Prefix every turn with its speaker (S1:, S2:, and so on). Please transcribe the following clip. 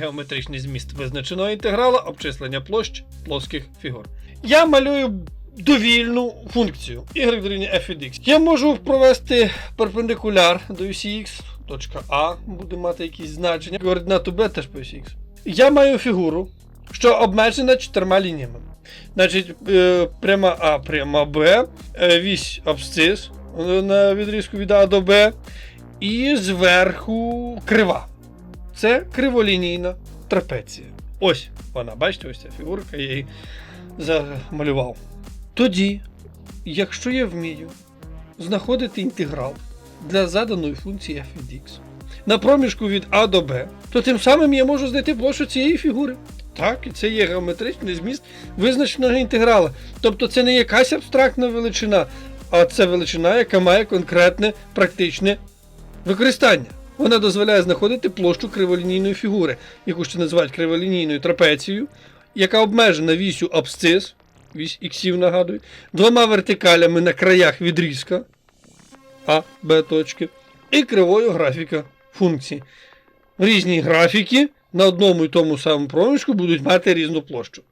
S1: Геометричний зміст визначеного інтеграла обчислення площ плоских фігур. Я малюю довільну функцію y дорівнює f від x. Я можу провести перпендикуляр до осі x, точка А буде мати якісь значення, координату b теж по осі x. Я маю фігуру, що обмежена чотирма лініями. Значить, е, пряма А, пряма Б, е, вісь абсцис на відрізку від А до Б, і зверху крива. Це криволінійна трапеція. Ось вона, бачите, ось ця фігурка, я її замалював. Тоді, якщо я вмію знаходити інтеграл для заданої функції f від x на проміжку від А до Б, то тим самим я можу знайти площу цієї фігури. Так, і це є геометричний зміст визначеного інтеграла. Тобто це не якась абстрактна величина, а це величина, яка має конкретне практичне використання. Вона дозволяє знаходити площу криволінійної фігури, яку ще називають криволінійною трапецією, яка обмежена вісю абсцис, вісь іксів нагадую, двома вертикалями на краях відрізка А, Б точки, і кривою графіка функції. Різні графіки на одному і тому самому проміжку будуть мати різну площу.